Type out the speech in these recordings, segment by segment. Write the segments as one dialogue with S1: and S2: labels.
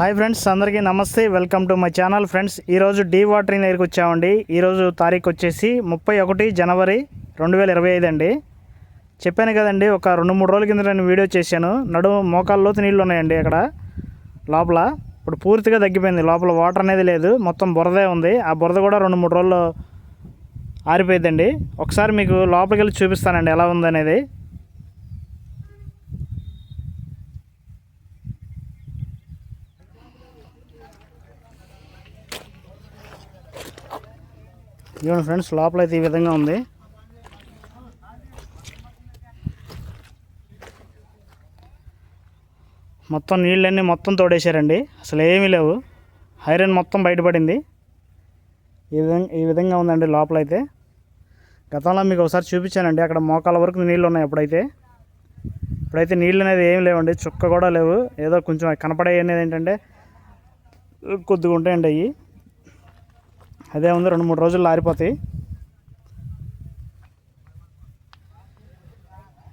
S1: Hi friends అందరికీ నమస్తే. Welcome to my channel friends. ఈరోజు డీ వాటరింగ్ దగ్గరికి వచ్చామండి. ఈరోజు తారీఖు వచ్చేసి ముప్పై ఒకటి జనవరి రెండు వేల ఇరవై ఐదు అండి. చెప్పాను కదండి ఒక రెండు మూడు రోజుల కింద నేను వీడియో చేశాను. నడుము మోకాళ్ళ లోతు నీళ్ళు ఉన్నాయండి అక్కడ లోపల. ఇప్పుడు పూర్తిగా తగ్గిపోయింది. లోపల వాటర్ అనేది లేదు. మొత్తం బురదే ఉంది. ఆ బురద కూడా రెండు మూడు రోజుల్లో ఆరిపోయిందండి ఒకసారి మీకు లోపలికి వెళ్ళి చూపిస్తానండి ఎలా ఉందనేది. చూడండి ఫ్రెండ్స్ లోపల అయితే ఈ విధంగా ఉంది. మొత్తం నీళ్ళన్నీ మొత్తం తోడేశారండి. అసలు ఏమీ లేవు. ఐరన్ మొత్తం బయటపడింది. ఈ విధంగా ఈ విధంగా ఉందండి లోపలైతే. గతంలో మీకు ఒకసారి చూపించానండి అక్కడ మోకాల వరకు నీళ్ళు ఉన్నాయి అప్పుడైతే. ఇప్పుడైతే నీళ్ళు అనేది ఏమి లేవండి చుక్క కూడా లేవు. ఏదో కొంచెం కనపడే అనేది ఏంటంటే కొద్దిగా ఉంటాయండి అవి అదే ఉంది రెండు మూడు రోజుల్లో ఆరిపోతాయి.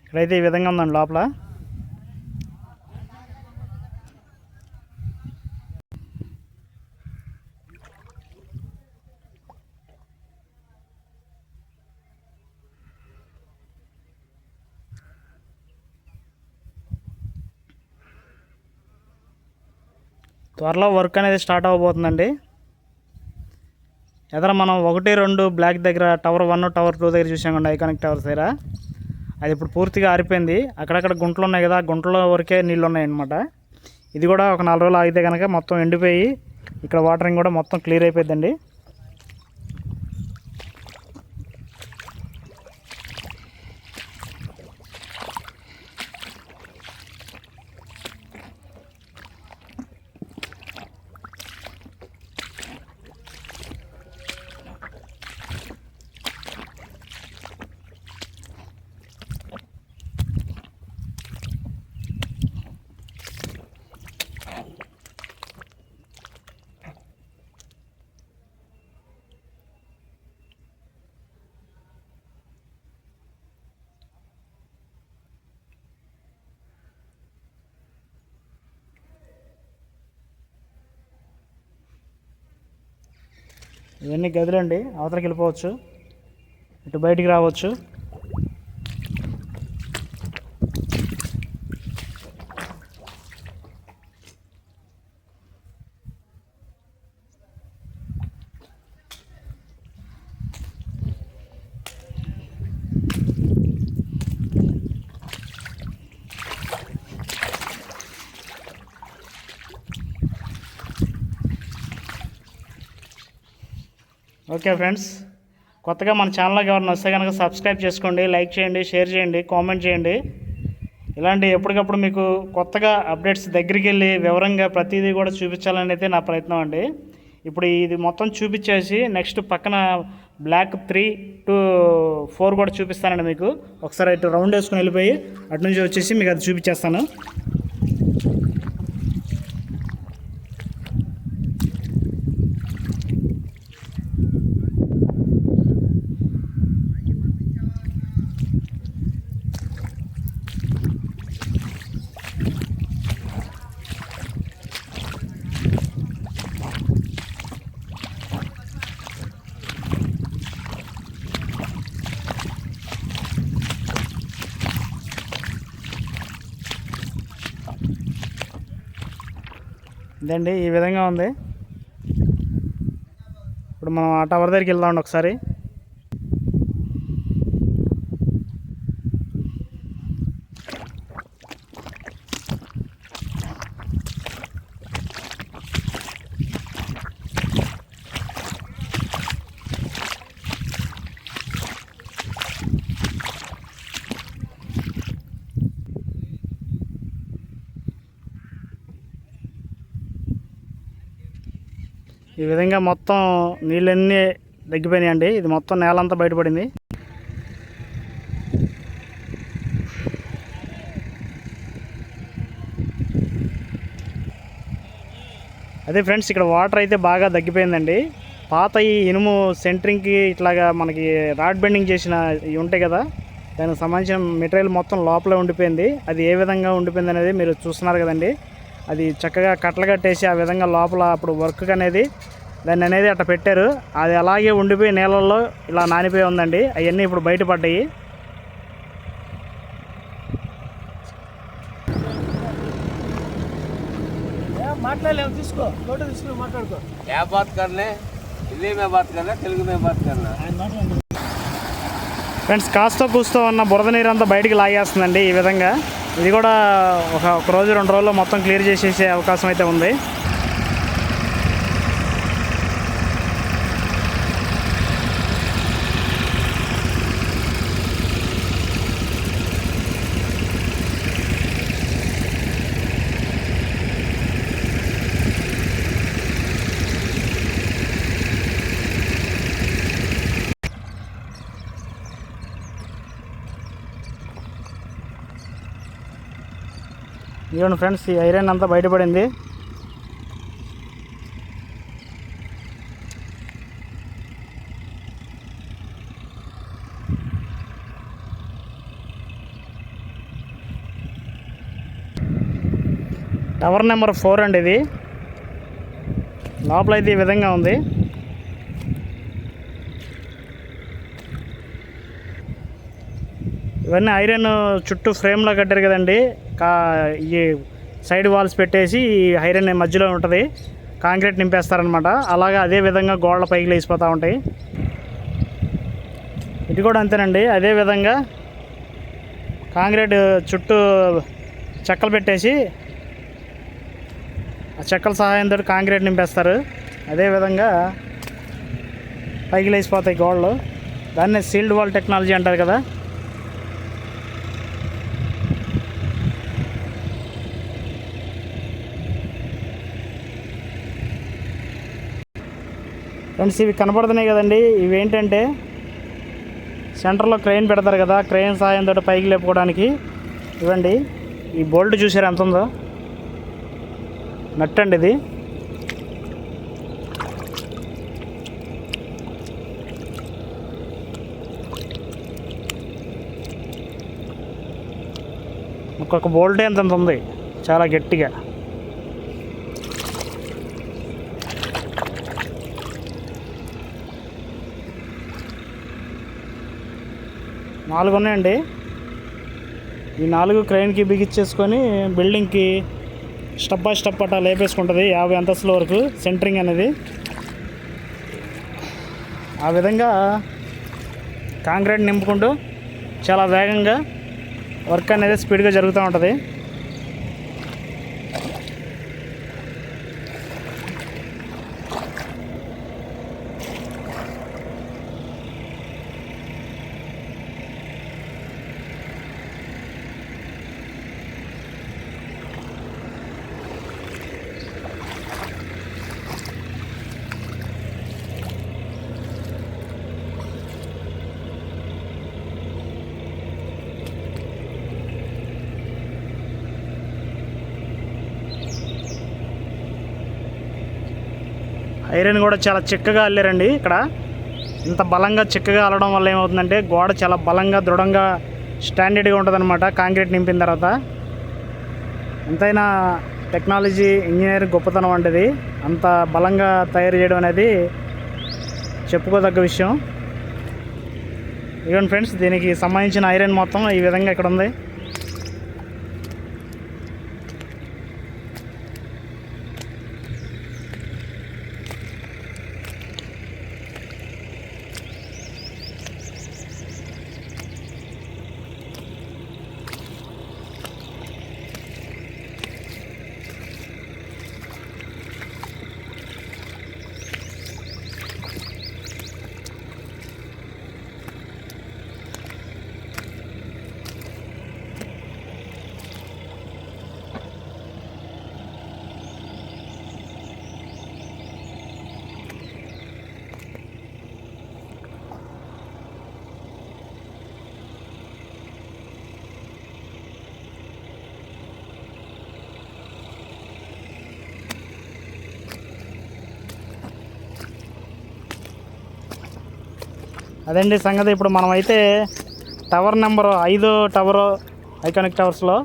S1: ఇక్కడైతే ఈ విధంగా ఉందండి లోపల. త్వరలో వర్క్ అనేది స్టార్ట్ అవ్వబోతుందండి. ఎదర మనం ఒకటి రెండు బ్లాక్ దగ్గర టవర్ వన్ టవర్ టూ దగ్గర చూసాం కండి ఐకానిక్ టవర్స్ దగ్గర. అది ఇప్పుడు పూర్తిగా ఆరిపోయింది. అక్కడక్కడ గుంటలు ఉన్నాయి కదా గుంటల వరకే నీళ్ళు ఉన్నాయన్నమాట ఇది కూడా ఒక నాలుగు రోజులు ఆగితే కనుక మొత్తం ఎండిపోయి ఇక్కడ వాటరింగ్ కూడా మొత్తం క్లియర్ అయిపోయిందండి ఇవన్నీ గదులండి. అవతలకి వెళ్ళిపోవచ్చు. ఇటు బయటికి రావచ్చు. ఓకే ఫ్రెండ్స్ కొత్తగా మన ఛానల్కి ఎవరైనా వస్తే కనుక సబ్స్క్రైబ్ చేసుకోండి లైక్ చేయండి షేర్ చేయండి కామెంట్ చేయండి. ఇలాంటి ఎప్పటికప్పుడు మీకు కొత్తగా అప్డేట్స్ దగ్గరికి వెళ్ళి వివరంగా ప్రతిదీ కూడా చూపించాలని అయితే నా ప్రయత్నం అండి. ఇప్పుడు ఇది మొత్తం చూపించేసి నెక్స్ట్ పక్కన బ్లాక్ త్రీ టు ఫోర్ కూడా చూపిస్తానండి మీకు. ఒకసారి ఇటు రౌండ్ వేసుకుని వెళ్ళిపోయి అటు నుంచి వచ్చేసి మీకు అది చూపించేస్తాను. ఇదండి ఈ విధంగా ఉంది. ఇప్పుడు మనం ఆ టవర్ దగ్గరికి వెళ్దామండి ఒకసారి. ఈ విధంగా మొత్తం నీళ్ళన్నీ తగ్గిపోయినాయండి. ఇది మొత్తం నేలంతా బయటపడింది. అదే ఫ్రెండ్స్ ఇక్కడ వాటర్ అయితే బాగా తగ్గిపోయిందండి. పాత ఈ ఇనుము సెంటరింగ్కి ఇట్లాగా మనకి రాడ్ బెండింగ్ చేసిన ఇవి ఉంటాయి కదా దానికి సంబంధించిన మెటీరియల్ మొత్తం లోపలే ఉండిపోయింది. అది ఏ విధంగా ఉండిపోయింది అనేది మీరు చూస్తున్నారు కదండి. అది చక్కగా కట్టలు కట్టేసి ఆ విధంగా లోపల అప్పుడు వర్క్ అనేది దాన్ని అనేది అట్ట పెట్టారు. అది అలాగే ఉండిపోయి నీళ్ళల్లో ఇలా నానిపోయి ఉందండి. అవన్నీ ఇప్పుడు బయటపడ్డాయి.
S2: తీసుకో? మాట్లాడుకో. హిందీ తెలుగు
S1: ఫ్రెండ్స్ కాస్త కూస్తూ ఉన్న బురద నీరు అంతా బయటికి లాగేస్తుందండి ఈ విధంగా. ఇది కూడా ఒక ఒక రోజు రెండు రోజుల్లో మొత్తం క్లియర్ చేసేసే అవకాశం అయితే ఉంది. ఇదిగోండి ఫ్రెండ్స్ ఈ ఐరన్ అంతా బయటపడింది. టవర్ నెంబర్ ఫోర్ అండి ఇది. లోపల అయితే ఈ విధంగా ఉంది. ఇవన్నీ ఐరన్ చుట్టూ ఫ్రేమ్లో కట్టారు కదండి. కా ఈ సైడ్ వాల్స్ పెట్టేసి ఈ ఐరన్ మధ్యలో ఉంటుంది. కాంక్రీట్ నింపేస్తారనమాట అలాగా అదే విధంగా గోడల పైకి లేచిపోతూ ఉంటాయి. ఇది కూడా అంతేనండి. అదే విధంగా కాంక్రీట్ చుట్టూ చెక్కలు పెట్టేసి ఆ చెక్కల సహాయంతో కాంక్రీట్ నింపేస్తారు. అదేవిధంగా పైకి లేచిపోతాయి గోడలు. దాన్నే సీల్డ్ వాల్ టెక్నాలజీ అంటారు కదా. ఫ్రెండ్స్ ఇవి కనపడుతున్నాయి కదండి. ఇవి ఏంటంటే సెంటర్లో క్రెయిన్ పెడతారు కదా క్రెయిన్ సహాయంతో పైకి లేపుకోవడానికి. ఇవ్వండి. ఈ బోల్ట్ చూసారు ఎంత ఉందో? నట్ అండి ఇది. ఒక్కొక్క బోల్టే ఎంత ఉంది? చాలా గట్టిగా. నాలుగు ఉన్నాయండి. ఈ నాలుగు క్రెయిన్కి బిగించేసుకొని బిల్డింగ్కి స్టెప్ బై స్టెప్ అట్లా లేపేసుకుంటుంది యాభై అంతస్తుల వరకు సెంటరింగ్ అనేది. ఆ విధంగా కాంక్రీట్ నింపుకుంటూ చాలా వేగంగా వర్క్ అనేది స్పీడ్గా జరుగుతూ ఉంటుంది. ఐరన్ కూడా చాలా చిక్కగా అల్లారండి ఇక్కడ. ఇంత బలంగా చిక్కగా అల్లడం వల్ల ఏమవుతుందంటే గోడ చాలా బలంగా దృఢంగా స్టాండర్డ్గా ఉంటుందన్నమాట కాంక్రీట్ నింపిన తర్వాత. ఎంతైనా టెక్నాలజీ ఇంజనీర్ గొప్పతనం వంటిది అంత బలంగా తయారు చేయడం అనేది చెప్పుకోదగ్గ విషయం. ఇవ్వండి ఫ్రెండ్స్ దీనికి సంబంధించిన ఐరన్ మొత్తం ఈ విధంగా ఇక్కడ ఉంది అదండి సంగతి. ఇప్పుడు మనమైతే టవర్ నెంబర్ ఐదు టవర్ ఐకానిక్ టవర్స్లో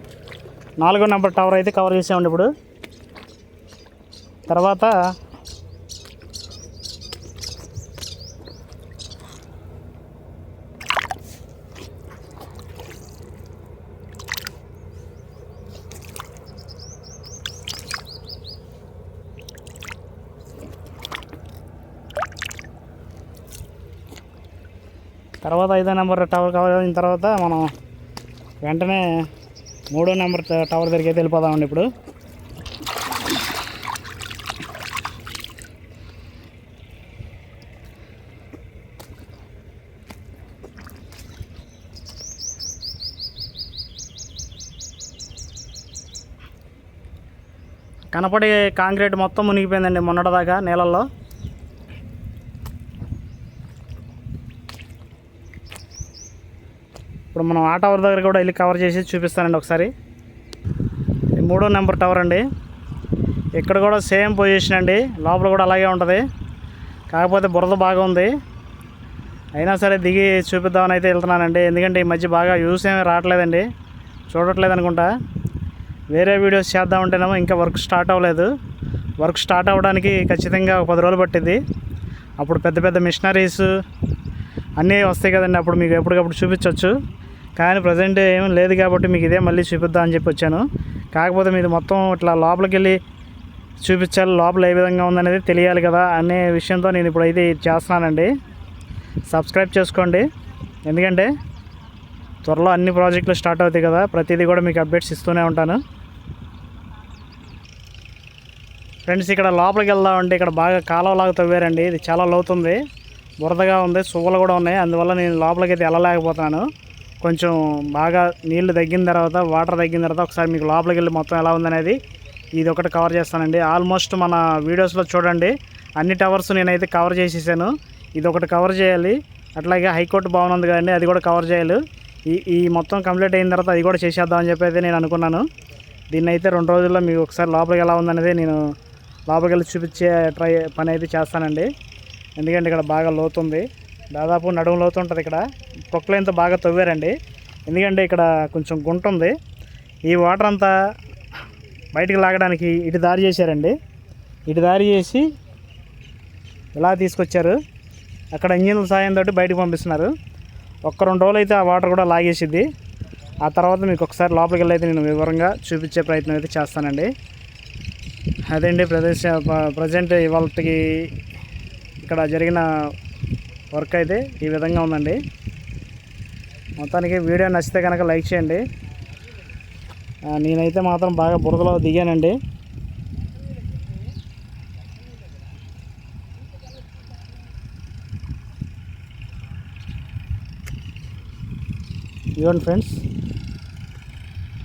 S1: నాలుగో నెంబర్ టవర్ అయితే కవర్ చేసామండి ఇప్పుడు. తర్వాత తర్వాత ఐదో నెంబర్ టవర్ కవర్ అయిన తర్వాత మనం వెంటనే మూడో నెంబర్ టవర్ దగ్గరికి అయితే వెళ్ళిపోదామండి ఇప్పుడు. కనపడి కాంక్రీట్ మొత్తం మునిగిపోయిందండి మొన్నటిదాకా నీళ్ళల్లో మనం ఆ టవర్ దగ్గర కూడా వెళ్ళి కవర్ చేసి చూపిస్తానండి ఒకసారి. మూడో నెంబర్ టవర్ అండి. ఇక్కడ కూడా సేమ్ పొజిషన్ అండి. లోపల కూడా అలాగే ఉంటుంది. కాకపోతే బురద బాగా ఉంది. అయినా సరే దిగి చూపిద్దామని అయితే వెళ్తున్నానండి. ఎందుకంటే ఈ మధ్య బాగా యూస్ ఏమీ రావట్లేదండి. చూడట్లేదు అనుకుంటా. వేరే వీడియోస్ చేద్దామంటేనేమో ఇంకా వర్క్ స్టార్ట్ అవ్వలేదు. వర్క్ స్టార్ట్ అవ్వడానికి ఖచ్చితంగా ఒక పది రోజులు పట్టింది అప్పుడు పెద్ద పెద్ద మిషనరీస్ అన్నీ వస్తాయి కదండి. అప్పుడు మీకు ఎప్పటికప్పుడు చూపించవచ్చు కానీ ప్రజెంట్ ఏం లేదు కాబట్టి మీకు ఇదే మళ్ళీ చూపిద్దాం అని చెప్పి వచ్చాను. కాకపోతే మీది మొత్తం ఇట్లా లోపలికి వెళ్ళి చూపించాలి లోపల ఏ విధంగా ఉందనేది తెలియాలి కదా అనే విషయంతో నేను ఇప్పుడు అయితే ఇది చేస్తున్నానండి. సబ్స్క్రైబ్ చేసుకోండి. ఎందుకంటే త్వరలో అన్ని ప్రాజెక్టులు స్టార్ట్ అవుతాయి కదా ప్రతిదీ కూడా మీకు అప్డేట్స్ ఇస్తూనే ఉంటాను. ఫ్రెండ్స్ ఇక్కడ లోపలికి వెళ్దామంటే ఇక్కడ బాగా కాలువలాగా తవ్వారండి. ఇది చాలా లోతుంది. బురదగా ఉంది సువ్వలు కూడా ఉన్నాయి. అందువల్ల నేను లోపలికి అయితే వెళ్ళలేకపోతున్నాను. కొంచెం బాగా నీళ్ళు తగ్గిన తర్వాత వాటర్ తగ్గిన తర్వాత ఒకసారి మీకు లోపలికి వెళ్ళి మొత్తం ఎలా ఉందనేది ఇది ఒకటి కవర్ చేస్తానండి. ఆల్మోస్ట్ మన వీడియోస్లో చూడండి. అన్ని టవర్స్ నేనైతే కవర్ చేసేసాను. ఇది ఒకటి కవర్ చేయాలి. అట్లాగే హైకోర్టు భవన్ ఉంది కదండి అది కూడా కవర్ చేయాలి. ఈ ఈ మొత్తం కంప్లీట్ అయిన తర్వాత అది కూడా చేసేద్దామని చెప్పి అయితే నేను అనుకున్నాను. దీన్ని అయితే రెండు రోజుల్లో మీకు ఒకసారి లోపలికి ఎలా ఉందనేది నేను లోపలికి వెళ్ళి చూపించే ట్రై పని అయితే చేస్తానండి. ఎందుకంటే ఇక్కడ బాగా లోతుంది. దాదాపు నడుము లోతు ఉంటుంది ఇక్కడ. ప్రొక్లైన్తో బాగా తవ్వారండి. ఎందుకంటే ఇక్కడ కొంచెం గుంట ఉంది. ఈ వాటర్ అంతా బయటికి లాగడానికి ఇటు దారి చేశారండి. ఇటు దారి చేసి ఇలా తీసుకొచ్చారు. అక్కడ ఇంజిన్ల సాయంతో బయటకు పంపిస్తున్నారు. ఒక్క రెండు రోజులు అయితే ఆ వాటర్ కూడా లాగేసిద్ది. ఆ తర్వాత మీకు ఒకసారి లోపలికి వెళ్ళి అయితే నేను వివరంగా చూపించే ప్రయత్నం అయితే చేస్తానండి. అదేంటి ప్రదేశ ప్రజెంట్ ఇవాళకి ఇక్కడ జరిగిన వర్క్ అయితే ఈ విధంగా ఉందండి. మొత్తానికి వీడియో నచ్చితే కనుక లైక్ చేయండి. నేనైతే మాత్రం బాగా బురదలో దిగానండి. ఇవ్వండి ఫ్రెండ్స్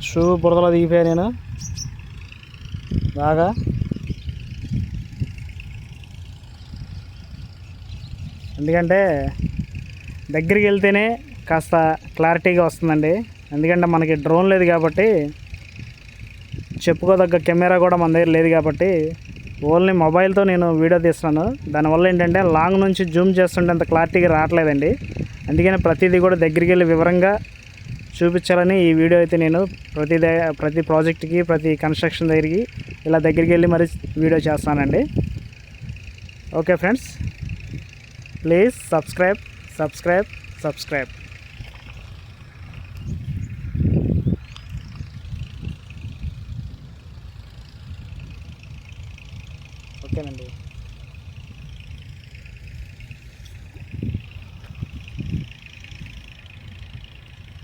S1: షూ బురదలో దిగిపోయా నేను. బాగా ఎందుకంటే దగ్గరికి వెళ్తేనే కాస్త క్లారిటీగా వస్తుందండి. ఎందుకంటే మనకి డ్రోన్ లేదు కాబట్టి చెప్పుకోదగ్గ కెమెరా కూడా మన దగ్గర లేదు కాబట్టి ఓన్లీ మొబైల్తో నేను వీడియో తీస్తున్నాను. దానివల్ల ఏంటంటే లాంగ్ నుంచి జూమ్ చేస్తుంటే అంత క్లారిటీగా రావట్లేదండి. అందుకని ప్రతిదీ కూడా దగ్గరికి వెళ్ళి వివరంగా చూపించాలని ఈ వీడియో అయితే నేను ప్రతి ద- ప్రతి ప్రాజెక్ట్కి ప్రతి కన్స్ట్రక్షన్ దగ్గరికి ఇలా దగ్గరికి వెళ్ళి మరి వీడియో చేస్తానండి. Okay friends. Please subscribe subscribe subscribe.